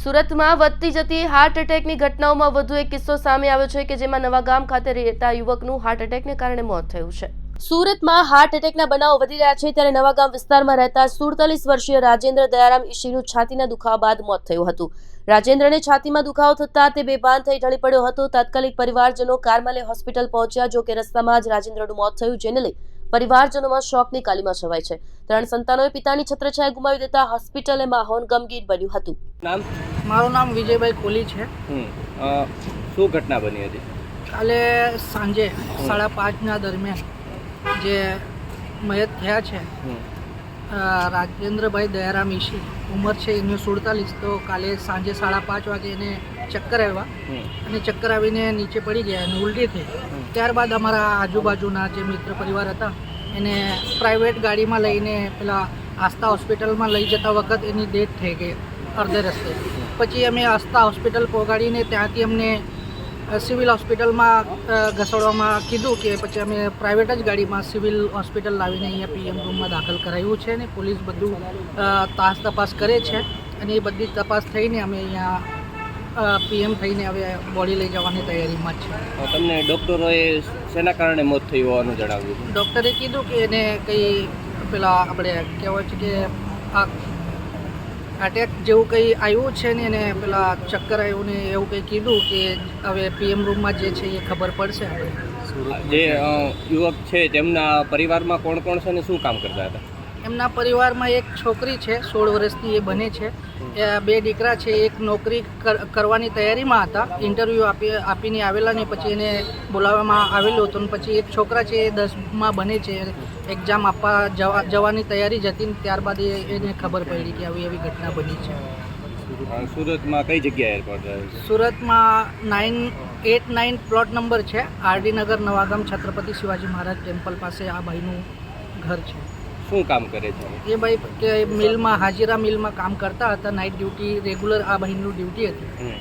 સુરતમાં વધતી જતી હાર્ટ એટેકની ઘટનાઓમાં વધુ એક કિસ્સો સામે આવ્યો છે કે જેમાં નવાગામ ખાતે રહેતા યુવકનું હાર્ટ એટેકને કારણે મોત થયું છે. સુરતમાં હાર્ટ એટેકના બનાવો વધી રહ્યા છે ત્યારે નવાગામ વિસ્તારમાં રહેતા સુડતાલીસ વર્ષીય રાજેન્દ્ર દયારામ ઈશીનું છાતીના દુખાવા બાદ મોત થયું હતું. રાજેન્દ્રને છાતીમાં દુખાવો થતાં તે બેભાન થઈ ઢળી પડ્યો હતો. તાત્કાલિક પરિવારજનો કારમાં લઈ હોસ્પિટલ પહોંચ્યા, જો કે રસ્તામાં જ રાજેન્દ્રનું મોત થયું, જેને લઈ પરિવારજનોમાં શોકની કાલીમાં છવાય છે. ત્રણ સંતાનોએ પિતાની છત્રછાયા ગુમાવી દેતા હોસ્પિટલે માહોલ ગમગીર બન્યું હતું. નામ? મારું નામ વિજયભાઈ કોલી છે. શું ઘટના બની હતી? કાલે સાંજે સાડા પાંચના દરમિયાન જે મયત થયા છે રાજેન્દ્રભાઈ દયારામ ઈશી ઉંમર છે એની સુડતાલીસ તો કાલે સાંજે સાડા પાંચ વાગે એને ચક્કર આવ્યા. અને ચક્કર આવીને નીચે પડી ગયા અને ઉલટી થઈ. ત્યારબાદ અમારા આજુબાજુના જે મિત્ર પરિવાર હતા એને પ્રાઇવેટ ગાડીમાં લઈને પેલા આસ્થા હોસ્પિટલમાં લઈ જતા વખત એની ડેથ થઈ ગઈ અડધે રસ્તે. પછી અમે આસ્થા હોસ્પિટલ પહોંચાડીને ત્યાંથી અમને સિવિલ હોસ્પિટલમાં ઘસડવામાં કીધું કે પછી અમે પ્રાઇવેટ જ ગાડીમાં સિવિલ હોસ્પિટલ લાવીને અહીંયા પીએમ રૂમમાં દાખલ કરાવ્યું છે ને પોલીસ બધું તાસ તપાસ કરે છે અને એ બધી તપાસ થઈને અમે અહીંયા પીએમ થઈને હવે બોડી લઈ જવાની તૈયારીમાં છે તમને ડૉક્ટરોએ શેના કારણે મોત થયું હોવાનું જણાવ્યું ડૉક્ટરે કીધું કે એને કંઈ પેલા આપણે કહેવાય છે કે આ અટેક જેવું કંઈ આવ્યું છે ને એને પેલા ચક્કર આવ્યું ને એવું કંઈ કીધું કે હવે પીએમ રૂમમાં જે છે એ ખબર પડશે જે યુવક છે તેમના પરિવારમાં કોણ કોણ છે ને શું કામ કરતા હતા? એમના પરિવારમાં એક છોકરી છે સોળ વર્ષની એ બને છે. એ બે દીકરા છે એક નોકરી કર- કરવાની તૈયારીમાં હતા. ઇન્ટરવ્યૂ આપી આપીને આવેલા ને પછી એને બોલાવવામાં આવેલું હતું ને પછી એક છોકરા છે એ દસમાં બને છે. એક્ઝામ આપવા જવા જવાની તૈયારી જ હતી ને ત્યારબાદ એ એને ખબર પડી કે આવી એવી ઘટના બની છે. સુરતમાં કઈ જગ્યાએ એરપોર્ટ સુરતમાં nine eight nine plot number છે. આરડી નગર નવાગામ છત્રપતિ શિવાજી મહારાજ ટેમ્પલ પાસે આ ભાઈનું ઘર છે. શું કામ કરે છે? એ ભાઈ કે મિલમાં હાજીરા મિલમાં કામ કરતા હતા નાઇટ ડ્યુટી રેગ્યુલર આ ભાઈનું ડ્યુટી હતી.